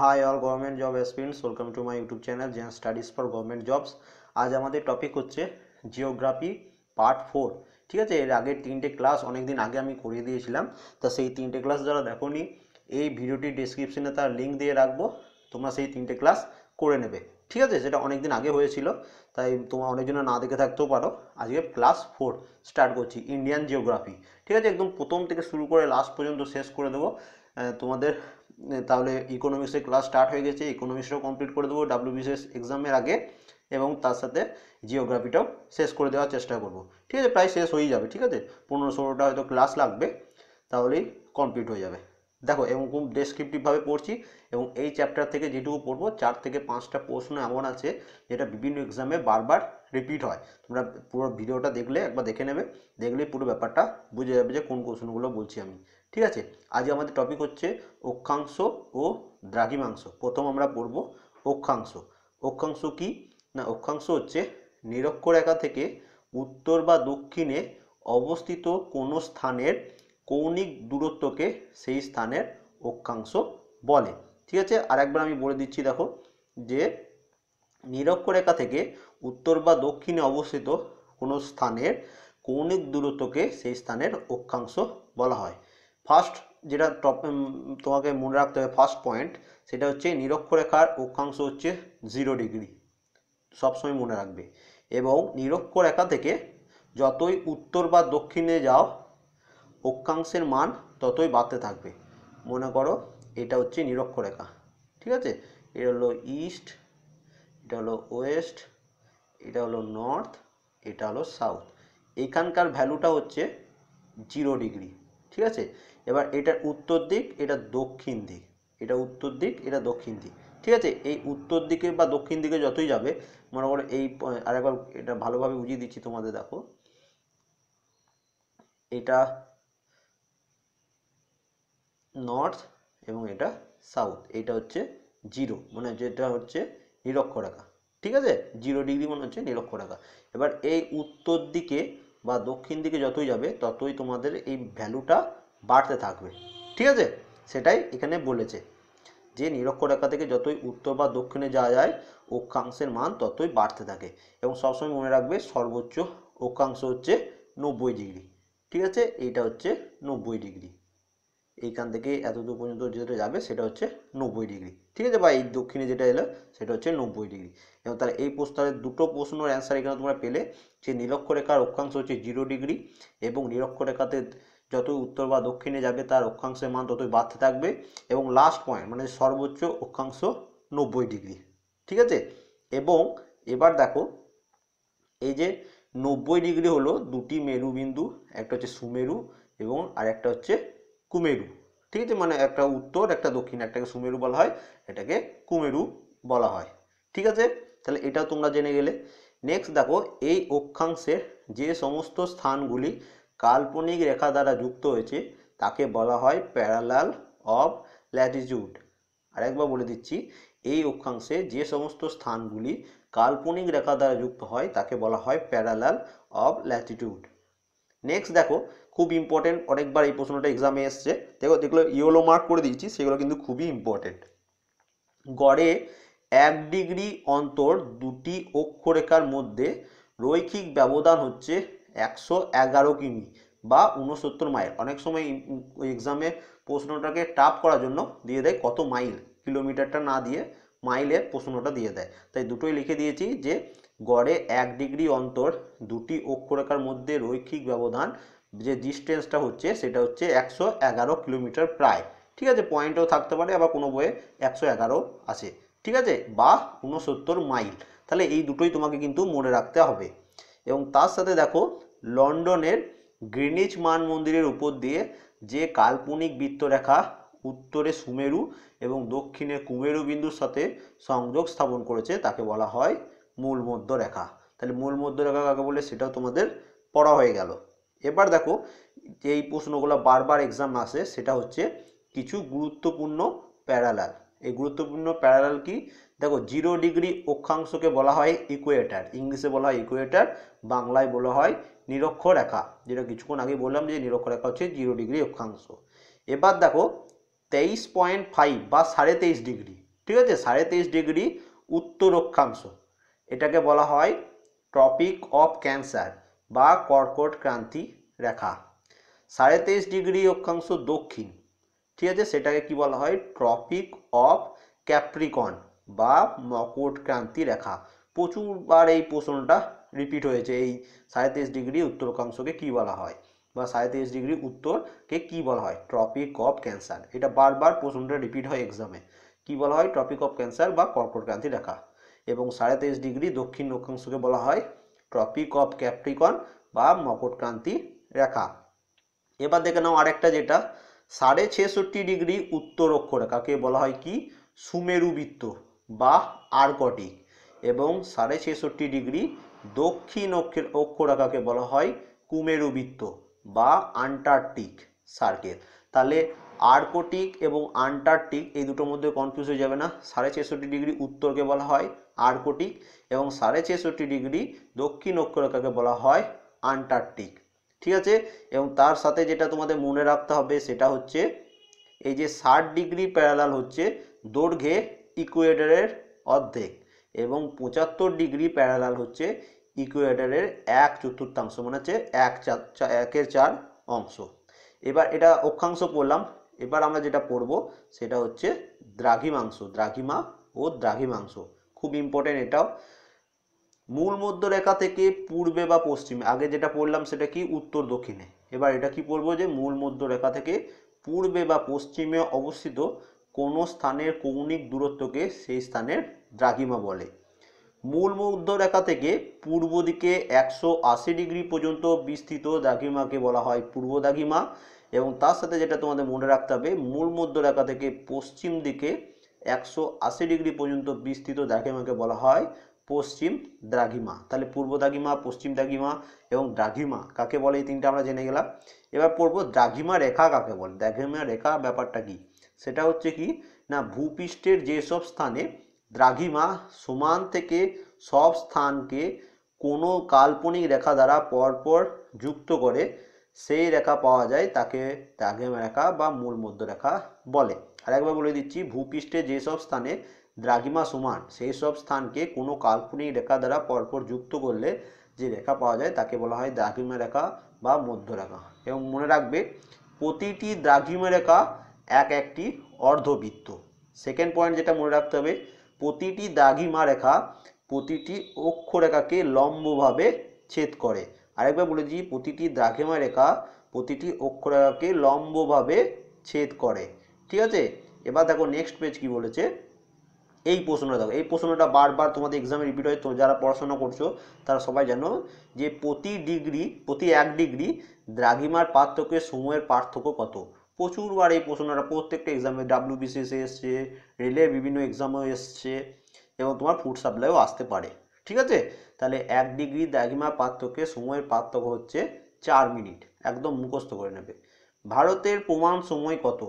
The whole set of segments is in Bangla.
Hi all government job aspirants welcome to my YouTube channel Gen Studies for government jobs আজ আমাদের টপিক হচ্ছে জিওগ্রাফি পার্ট ফোর ঠিক আছে, এর আগের তিনটে ক্লাস অনেক দিন আগে আমি করিয়ে দিয়েছিলাম। তা সেই তিনটে ক্লাস যারা দেখোনি, এই ভিডিওটির ডিসক্রিপশনে তার লিঙ্ক দিয়ে রাখব। তোমরা সেই তিনটে ক্লাস করে নেবে। ঠিক আছে, সেটা অনেক দিন আগে হয়েছিল, তাই তোমার অনেকজনে না দেখে থাকতেও পারো। আজকে ক্লাস ফোর স্টার্ট করছি ইন্ডিয়ান জিওগ্রাফি ঠিক আছে, একদম প্রথম থেকে শুরু করে লাস্ট পর্যন্ত শেষ করে দেবো। তোমাদের তাহলে ইকোনমিক্সের ক্লাস স্টার্ট হয়ে গেছে ইকোনমিক্সটাও কমপ্লিট করে দেবো ডাব্লিউবিসিএস এক্সামের আগে এবং তার সাথে জিওগ্রাফিটাও শেষ করে দেওয়ার চেষ্টা করব। ঠিক আছে, প্রায় শেষ হয়েই যাবে, ঠিক আছে? পনেরো ষোলোটা হয়তো ক্লাস লাগবে, তাহলেই কমপ্লিট হয়ে যাবে। দেখো এবং খুব ডেসক্রিপটিভভাবে পড়ছি এবং এই চ্যাপ্টার থেকে যেটুকু পড়ব, চার থেকে পাঁচটা প্রশ্ন এমন আছে যেটা বিভিন্ন এক্সামে বারবার রিপিট হয়। তোমরা পুরো ভিডিওটা দেখলে, একবার দেখে নেবে দেখলে পুরো ব্যাপারটা বুঝে যাবে যে কোন কোশ্চেনগুলো বলছি আমি। ঠিক আছে? আজ আমাদের টপিক হচ্ছে অক্ষাংশ ও দ্রাঘিমাংশ। প্রথম আমরা পড়ব অক্ষাংশ। অক্ষাংশ কি? না, অক্ষাংশ হচ্ছে নিরক্ষরেখা থেকে উত্তর বা দক্ষিণে অবস্থিত কোনো স্থানের কৌণিক দূরত্বকে সেই স্থানের অক্ষাংশ বলে। ঠিক আছে? আর একবার আমি বলে দিচ্ছি, দেখো, যে নিরক্ষরেখা থেকে উত্তর বা দক্ষিণে অবস্থিত কোনো স্থানের কৌণিক দূরত্বকে সেই স্থানের অক্ষাংশ বলা হয়। ফার্স্ট যেটা টপ তোমাকে মনে রাখতে হবে ফার্স্ট পয়েন্ট সেটা হচ্ছে নিরক্ষরেখার অক্ষাংশ হচ্ছে জিরো ডিগ্রি সবসময় মনে রাখবে। এবং নিরক্ষরেখা থেকে যতই উত্তর বা দক্ষিণে যাও, অক্ষাংশের মান ততই বাড়তে থাকবে। মনে করো, এটা হচ্ছে নিরক্ষরেখা, ঠিক আছে? এটা হলো ইস্ট এটা হলো ওয়েস্ট এটা হলো নর্থ এটা হলো সাউথ এখানকার ভ্যালুটা হচ্ছে জিরো ডিগ্রি ঠিক আছে? এবার এটার উত্তর দিক, এটা দক্ষিণ দিক। এটা উত্তর দিক, এটা দক্ষিণ দিক। ঠিক আছে? এই উত্তর দিকে বা দক্ষিণ দিকে যতই যাবে, মনে করো এই আরেকবার এটা ভালোভাবে বুঝিয়ে দিচ্ছি তোমাদের, দেখো। এটা নর্থ এবং এটা সাউথ এটা হচ্ছে জিরো মানে যেটা হচ্ছে নিরক্ষরেখা ঠিক আছে? জিরো ডিগ্রি মানে হচ্ছে নিরক্ষরেখা এবার এই উত্তর দিকে বা দক্ষিণ দিকে যতই যাবে, ততই তোমাদের এই ভ্যালুটা বাড়তে থাকবে। ঠিক আছে? সেটাই এখানে বলেছে। যে নিরক্ষরেখা থেকে যতই উত্তর বা দক্ষিণে যাওয়া যায়, অক্ষাংশের মান ততই বাড়তে থাকে। এবং সবসময় মনে রাখবে সর্বোচ্চ অক্ষাংশ হচ্ছে নব্বই ডিগ্রি। ঠিক আছে? এইটা হচ্ছে নব্বই ডিগ্রি। এইখান থেকে এত দূর পর্যন্ত যেটা যাবে, সেটা হচ্ছে নব্বই ডিগ্রি। ঠিক আছে বা এই দক্ষিণে যেটা এলো, সেটা হচ্ছে নব্বই ডিগ্রি। এবং তাহলে এই প্রশ্নের দুটো প্রশ্নের অ্যান্সার এখানে তোমরা পেলে। যে নিরক্ষরেখার অক্ষাংশ হচ্ছে জিরো ডিগ্রি এবং নিরক্ষরেখাতে যতই উত্তর বা দক্ষিণে যাবে, তার অক্ষাংশের মান ততই বাড়তে থাকবে। এবং লাস্ট পয়েন্ট মানে সর্বোচ্চ অক্ষাংশ নব্বই ডিগ্রি। ঠিক আছে? এবং এবার দেখো, এই যে নব্বই ডিগ্রি হলো দুটি মেরুবিন্দু একটা হচ্ছে সুমেরু এবং আর একটা হচ্ছে কুমেরু। ঠিক আছে? মানে একটা উত্তর, একটা দক্ষিণ, একটাকে সুমেরু বলা হয়, এটাকে কুমেরু বলা হয়। ঠিক আছে? তাহলে এটাও তোমরা জেনে গেলে। নেক্সট দেখো, এই অক্ষাংশের যে সমস্ত স্থানগুলি কাল্পনিক রেখা দ্বারা যুক্ত হয়েছে, তাকে বলা হয় প্যারালাল অফ ল্যাটিটিউড আরেকবার বলে দিচ্ছি, এই অক্ষাংশে যে সমস্ত স্থানগুলি কাল্পনিক রেখা দ্বারা যুক্ত হয়, তাকে বলা হয় প্যারালাল অফ ল্যাটিটিউড নেক্সট দেখো, খুব ইম্পর্টেন্ট অনেকবার এই প্রশ্নটা এক্সামে এসছে। দেখো, যেগুলো ইয়েলো মার্ক করে দিয়েছি, সেগুলো কিন্তু খুবই ইম্পর্টেন্ট গড়ে এক ডিগ্রি অন্তর দুটি অক্ষরেখার মধ্যে রৈখিক ব্যবধান হচ্ছে একশো এগারো কিমি বা উনসত্তর মাইল। অনেক সময় ওই এক্সামে প্রশ্নটাকে টাপ করার জন্য দিয়ে দেয় কত মাইল। কিলোমিটারটা না দিয়ে মাইলের প্রশ্নটা দিয়ে দেয়। তাই দুটোই লিখে দিয়েছি যে গড়ে এক ডিগ্রি অন্তর দুটি অক্ষরেখার মধ্যে রৈখিক ব্যবধান যে ডিস্টেন্সটা হচ্ছে সেটা হচ্ছে একশো এগারো কিলোমিটার প্রায়। ঠিক আছে পয়েন্টও থাকতে পারে, আবার কোনো বইয়ে একশো এগারো আছে। ঠিক আছে, বা উনসত্তর মাইল। তাহলে এই দুটোই তোমাকে কিন্তু মনে রাখতে হবে। এবং তার সাথে দেখো লন্ডনের গ্রিনিচ মান মন্দিরের উপর দিয়ে যে কাল্পনিক বৃত্তরেখা উত্তরে সুমেরু এবং দক্ষিণে কুমেরু বিন্দুর সাথে সংযোগ স্থাপন করেছে, তাকে বলা হয় মূল মধ্য রেখা তাহলে মূল মধ্য রেখা কাকে বলে সেটাও তোমাদের পড়া হয়ে গেল। এবার দেখো, এই প্রশ্নগুলো বারবার এক্সাম আসে, সেটা হচ্ছে কিছু গুরুত্বপূর্ণ প্যারালাল এই গুরুত্বপূর্ণ প্যারালাল কি? দেখো জিরো ডিগ্রি অক্ষাংশকে বলা হয় ইকুয়েটার ইংলিশে বলা হয় ইকুয়েটার বাংলায় বলা হয় নিরক্ষরেখা, যেটা কিছুক্ষণ আগে বললাম যে নিরক্ষরেখা হচ্ছে জিরো ডিগ্রি অক্ষাংশ। এবার দেখো তেইশ পয়েন্ট ফাইভ বা সাড়ে তেইশ ডিগ্রি, ঠিক আছে? সাড়ে তেইশ ডিগ্রি উত্তর অক্ষাংশ, এটাকে বলা হয় ট্রপিক অফ ক্যান্সার বা কর্কট ক্রান্তি রেখা। সাড়ে তেইশ ডিগ্রি অক্ষাংশ দক্ষিণ, ঠিক আছে? সেটাকে কি বলা হয়? ট্রপিক অফ ক্যাপ্রিকন বা মকট ক্রান্তি রেখা। প্রচুরবার এই প্রশ্নটা রিপিট হয়েছে। এই সাড়ে তেইশ ডিগ্রি উত্তর অক্ষাংশকে কি বলা হয়? বা সাড়ে তেইশ ডিগ্রি উত্তরকে কী বলা হয়? ট্রপিক অফ ক্যান্সার এটা বারবার প্রশ্নটা রিপিট হয় এক্সামে কি বলা হয়? টপিক অফ ক্যান্সার বা কর্কট ক্রান্তি রেখা। এবং সাড়ে তেইশ ডিগ্রি দক্ষিণ অক্ষাংশকে বলা হয় ট্রপিক অফ ক্যাপ্রিকন বা মকর ক্রান্তি রেখা। এবার দেখে নাও আরেকটা যেটা। সাড়ে ছেষট্টি ডিগ্রি উত্তর অক্ষরেখাকে বলা হয় কি? সুমেরু বৃত্ত বা আর্কটিক এবং সাড়ে ছেষট্টি ডিগ্রি দক্ষিণ অক্ষের অক্ষরেখাকে বলা হয় কুমেরু বৃত্ত বা আন্টার্কটিক সার্কেল। তাহলে আর্কটিক এবং আন্টার্কটিক এই দুটোর মধ্যে কনফিউজ হয়ে যাবে না। সাড়ে ছেষট্টি ডিগ্রি উত্তরকে বলা হয় আর্কটিক এবং সাড়ে ছেষট্টি ডিগ্রি দক্ষিণ অক্ষরেখাকে বলা হয় আন্টার্কটিক। ঠিক আছে? এবং তার সাথে যেটা তোমাদের মনে রাখতে হবে সেটা হচ্ছে এই যে ষাট ডিগ্রি প্যারালাল হচ্ছে দৈর্ঘ্যে ইকুয়েডারের অর্ধেক এবং পঁচাত্তর ডিগ্রি প্যারালাল হচ্ছে ইকুয়েডারের এক চতুর্থাংশ মানে হচ্ছে এক চার একের চার অংশ। এবার এটা অক্ষাংশ পড়লাম, এবার আমরা যেটা পড়ব সেটা হচ্ছে দ্রাঘিমাংশ, দ্রাঘিমা ও দ্রাঘিমাংশ। খুব ইম্পর্টেন্ট এটাও। মূল মধ্যরেখা থেকে পূর্বে বা পশ্চিমে, আগে যেটা পড়লাম সেটা কি? উত্তর দক্ষিণে। এবার এটা কি পড়ব যে মূল মধ্যরেখা থেকে পূর্বে বা পশ্চিমে অবস্থিত কোনো স্থানের কৌণিক দূরত্বকে সেই স্থানের দ্রাঘিমা বলে। মূল মধ্যরেখা থেকে পূর্ব দিকে একশো আশি ডিগ্রি পর্যন্ত বিস্তৃত দ্রাঘিমাকে বলা হয় পূর্ব দ্রাঘিমা এবং তার সাথে যেটা তোমাদের মনে রাখতে হবে, মূল মধ্যরেখা থেকে পশ্চিম দিকে একশো আশি ডিগ্রি পর্যন্ত বিস্তৃত দ্রাঘিমাকে বলা হয় পশ্চিম দ্রাঘিমা। তাহলে পূর্ব দ্রাঘিমা, পশ্চিম দ্রাঘিমা এবং দ্রাঘিমা কাকে বলে এই তিনটা আমরা জেনে গেলাম। এবার পড়ব দ্রাঘিমা রেখা কাকে বলে? দ্রাঘিমা রেখা ব্যাপারটা কি? সেটা হচ্ছে কি? না, ভূপৃষ্ঠের যেসব স্থানে দ্রাঘিমা সমান থেকে সব স্থানকে কোনো কাল্পনিক রেখা দ্বারা পরপর যুক্ত করে, সেই রেখা পাওয়া যায় তাকে দ্রাঘিমা রেখা বা মূল মধ্যরেখা বলে। আরেকবার বলে দিচ্ছি ভূপৃষ্ঠে যেসব স্থানে দ্রাঘিমা সমান, সেই সব স্থানকে কোনো কাল্পনিক রেখা দ্বারা পরপর যুক্ত করলে যে রেখা পাওয়া যায় তাকে বলা হয় দ্রাঘিমা রেখা বা মধ্যরেখা এবং মনে রাখবে, প্রতিটি দ্রাঘিমা রেখা এক একটি অর্ধবৃত্ত। সেকেন্ড পয়েন্ট যেটা মনে রাখতে হবে, প্রতিটি দ্রাঘিমা রেখা প্রতিটি অক্ষরেখাকে লম্বভাবে ছেদ করে। আরেকবার বলে দিই, প্রতিটি দ্রাঘিমা রেখা প্রতিটি অক্ষরেখাকে লম্বভাবে ছেদ করে। ঠিক আছে? এবার দেখো নেক্সট পেজ কি বলেছে? এই প্রশ্নটা দেখো, এই প্রশ্নটা বারবার তোমাদের এক্সামে রিপিট হয়, তো যারা পড়াশোনা করছ, তারা সবাই জানো যে প্রতি ডিগ্রি প্রতি এক ডিগ্রি দ্রাঘিমার পার্থক্যের সময়ের পার্থক্য কত? প্রচুরবার এই প্রশ্নটা, প্রত্যেকটা এক্সামে ডাব্লিউ বিসিএসে এসছে রেলের বিভিন্ন এক্সামেও এসছে এবং তোমার ফুড সাপ্লাইও আসতে পারে, ঠিক আছে? তাহলে এক ডিগ্রি দ্রাঘিমা পার্থক্যের সময়ের পার্থক্য হচ্ছে চার মিনিট একদম মুখস্থ করে নেবে। ভারতের প্রমাণ সময় কত?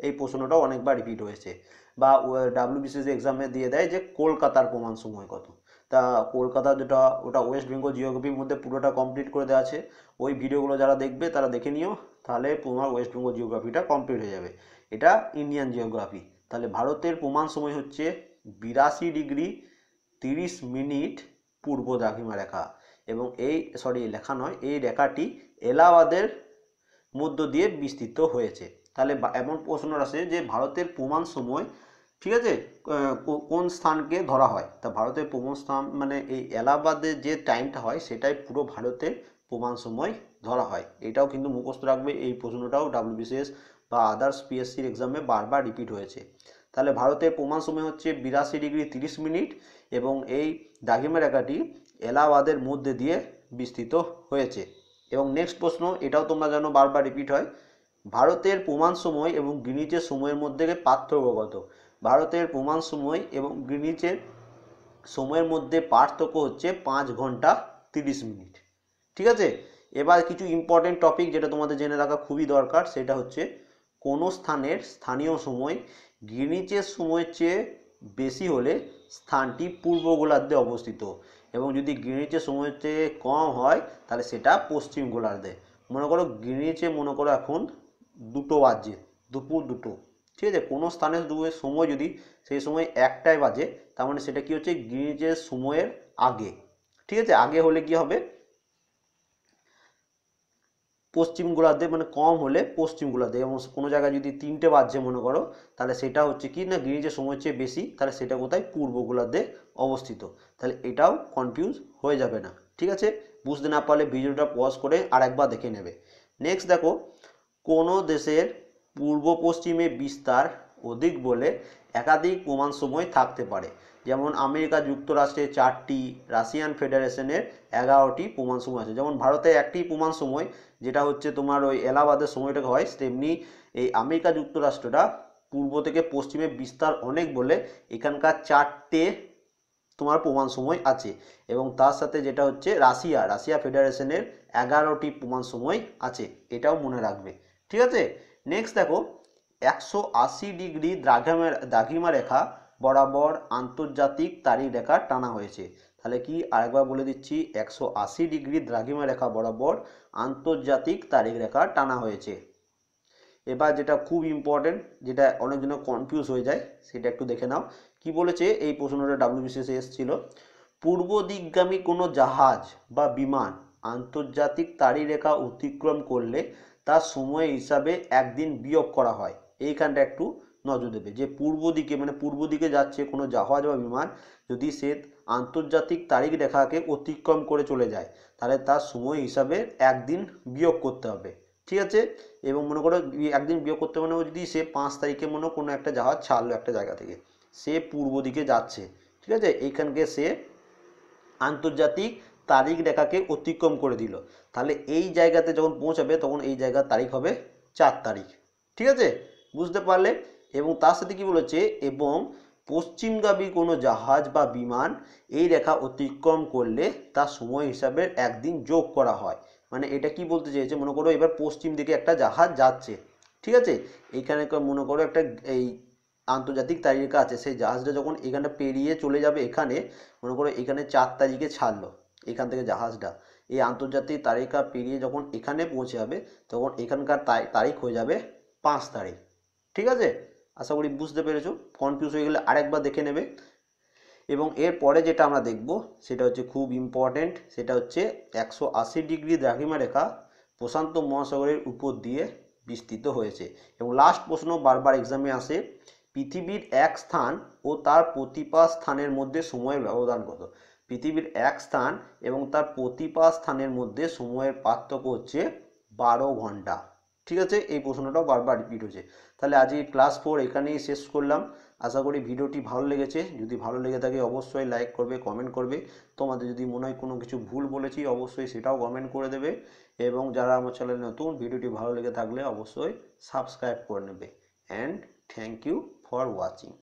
এই প্রশ্নটাও অনেকবার রিপিট হয়েছে। বা ডাব্লিউবিসিএস এক্সামে দিয়ে দেয় যে কলকাতার প্রমাণ সময় কত? তা কলকাতা যেটা, ওটা ওয়েস্ট বেঙ্গল জিওগ্রাফির মধ্যে পুরোটা কমপ্লিট করে দেওয়া আছে। ওই ভিডিওগুলো যারা দেখবে, তারা দেখে নিও, তাহলে তোমার ওয়েস্ট বেঙ্গল জিওগ্রাফিটা কমপ্লিট হয়ে যাবে। এটা ইন্ডিয়ান জিওগ্রাফি তাহলে ভারতের প্রমাণ সময় হচ্ছে বিরাশি ডিগ্রি তিরিশ মিনিট পূর্ব দ্রাঘিমা রেখা। এবং এই সরি লেখা নয়, এই রেখাটি এলাহাবাদের মধ্য দিয়ে বিস্তৃত হয়েছে। তাহলে এমন প্রশ্ন আসে যে ভারতের প্রমাণ সময় ঠিক আছে? কোন স্থানকে ধরা হয়? তা ভারতের প্রমাণ স্থান মানে এই এলাহাবাদের যে টাইমটা হয়, সেটাই পুরো ভারতের প্রমাণ সময় ধরা হয়। এটাও কিন্তু মুখস্থ রাখবে এই প্রশ্নটাও ডাব্লিউবিসিএস বা আদার্স পিএসসির এক্সামে বারবার রিপিট হয়েছে। তাহলে ভারতের প্রমাণ সময় হচ্ছে বিরাশি ডিগ্রি তিরিশ মিনিট এবং এই দাগিমা রেখাটি এলাহাবাদের মধ্যে দিয়ে বিস্তৃত হয়েছে। এবং নেক্সট প্রশ্ন, এটাও তোমরা জানো বারবার রিপিট হয়। ভারতের প্রমাণ সময় এবং গ্রিনিচের সময়ের মধ্যে পার্থক্য কত? ভারতের প্রমাণ সময় এবং গ্রিনিচের সময়ের মধ্যে পার্থক্য হচ্ছে পাঁচ ঘণ্টা তিরিশ মিনিট। ঠিক আছে? এবার কিছু ইম্পর্টেন্ট টপিক যেটা তোমাদের জেনে রাখা খুবই দরকার, সেটা হচ্ছে কোনো স্থানের স্থানীয় সময় গ্রিনিচের সময়ের চেয়ে বেশি হলে স্থানটি পূর্ব গোলার্ধে অবস্থিত এবং যদি গ্রিনিচের সময়ের চেয়ে কম হয়, তাহলে সেটা পশ্চিম গোলার্ধে। মনে করো গ্রিনিচে মনে করো এখন দুটো বাজে, দুপুর দুটো। ঠিক আছে? কোনো স্থানে সময় যদি সেই সময় একটায় বাজে, তার মানে সেটা কি হচ্ছে? গ্রিনিচের সময়ের আগে। ঠিক আছে? আগে হলে কি হবে? পশ্চিম গোলার্ধে মানে কম হলে পশ্চিম গোলার্ধে। এবং কোনো জায়গায় যদি তিনটে বাজছে মনে করো, তাহলে সেটা হচ্ছে কি? না, গ্রিনিচের সময় চেয়ে বেশি, তাহলে সেটা কোথায়? পূর্ব গোলার্ধে অবস্থিত। তাহলে এটাও কনফিউজ হয়ে যাবে না। ঠিক আছে? বুঝতে না পারলে ভিডিওটা পজ করে আরেকবার দেখে নেবে। নেক্সট দেখো, কোনো দেশের পূর্ব পশ্চিমে বিস্তার অধিক বলে একাধিক প্রমাণ সময় থাকতে পারে। যেমন আমেরিকা যুক্তরাষ্ট্রে চারটি, রাশিয়ান ফেডারেশনের এগারোটি প্রমাণ সময় আছে। যেমন ভারতে একটি প্রমাণ সময় যেটা হচ্ছে তোমার ওই এলাহাবাদের সময়টা হয়, তেমনি এই আমেরিকা যুক্তরাষ্ট্রটা পূর্ব থেকে পশ্চিমে বিস্তার অনেক বলে এখানকার চারটে তোমার প্রমাণ সময় আছে। এবং তার সাথে যেটা হচ্ছে রাশিয়া রাশিয়া ফেডারেশনের এগারোটি প্রমাণ সময় আছে, এটাও মনে রাখবে। ঠিক আছে? নেক্সট দেখো, একশো আশি ডিগ্রি দ্রাঘিমা দ্রাঘিমা রেখা বরাবর আন্তর্জাতিক তারিখ রেখা টানা হয়েছে। তাহলে কি আরেকবার বলে দিচ্ছি, একশো আশি ডিগ্রি দ্রাঘিমা রেখা বরাবর আন্তর্জাতিক তারিখ রেখা টানা হয়েছে। এবার যেটা খুব ইম্পর্টেন্ট যেটা অনেকজনের কনফিউজ হয়ে যায়, সেটা একটু দেখে নাও। কি বলেছে? এই প্রশ্নটা ডাব্লিউবিসিএস এসেছিল। পূর্ব দিকগামী কোনো জাহাজ বা বিমান আন্তর্জাতিক তারিখ রেখা অতিক্রম করলে তার সময় হিসাবে একদিন বিয়োগ করা হয়। এইখানটা একটু নজর দেবে। যে পূর্ব দিকে মানে পূর্ব দিকে যাচ্ছে কোনো জাহাজ বা বিমান, যদি সে আন্তর্জাতিক তারিখ রেখাকে অতিক্রম করে চলে যায়, তাহলে তার সময় হিসাবে একদিন বিয়োগ করতে হবে। ঠিক আছে? এবং মনে করো একদিন বিয়োগ করতে মানে যদি সে পাঁচ তারিখে মনে কোনো একটা জাহাজ ছাড়লো একটা জায়গা থেকে, সে পূর্ব দিকে যাচ্ছে। ঠিক আছে? এইখানকে সে আন্তর্জাতিক তারিখ রেখাকে অতিক্রম করে দিল। তাহলে এই জায়গাতে যখন পৌঁছাবে, তখন এই জায়গার তারিখ হবে চার তারিখ। ঠিক আছে? বুঝতে পারলে? এবং তার সাথে কী বলেছে? এবং পশ্চিমগামী কোনো জাহাজ বা বিমান এই রেখা অতিক্রম করলে তার সময় হিসাবে একদিন যোগ করা হয়। মানে এটা কি বলতে চেয়েছে? মনে করো এবার পশ্চিম দিকে একটা জাহাজ যাচ্ছে। ঠিক আছে? এইখানে মনে করো একটা এই আন্তর্জাতিক তারিখা আছে। সেই জাহাজটা যখন এখানটা পেরিয়ে চলে যাবে এখানে, মনে করো এখানে চার তারিখে ছাড়লো। এখান থেকে জাহাজটা। এই আন্তর্জাতিক তারিখা পেরিয়ে যখন এখানে পৌঁছে যাবে, তখন এখানকার তারিখ হয়ে যাবে পাঁচ তারিখ। ঠিক আছে? আশা করি বুঝতে পেরেছ? কনফিউজ হয়ে গেলে আরেকবার দেখে নেবে। এবং এর পরে যেটা আমরা দেখব, সেটা হচ্ছে খুব ইম্পর্ট্যান্ট সেটা হচ্ছে একশো আশি ডিগ্রি দ্রাঘিমা রেখা প্রশান্ত মহাসাগরের উপর দিয়ে বিস্তৃত হয়েছে। এবং লাস্ট প্রশ্ন বারবার এক্সামে আসে, পৃথিবীর এক স্থান ও তার প্রতিপা স্থানের মধ্যে সময়ের ব্যবধান কত? পৃথিবীর এক স্থান এবং তার প্রতিপা স্থানের মধ্যে সময়ের পার্থক্য হচ্ছে বারো ঘণ্টা। ঠিক আছে? এই প্রশ্নটাও বারবার রিপিট হচ্ছে। তাহলে আজ এই ক্লাস ফোর এখানেই শেষ করলাম। আশা করি ভিডিওটি ভালো লেগেছে। যদি ভালো লেগে থাকে অবশ্যই লাইক করবে কমেন্ট করবে। তোমাদের যদি মনে হয় কোনো কিছু ভুল বলেছি, অবশ্যই সেটাও কমেন্ট করে দেবে। এবং যারা আমার চ্যানেলে নতুন, ভিডিওটি ভালো লেগে থাকলে অবশ্যই সাবস্ক্রাইব করে নেবে। And thank you for watching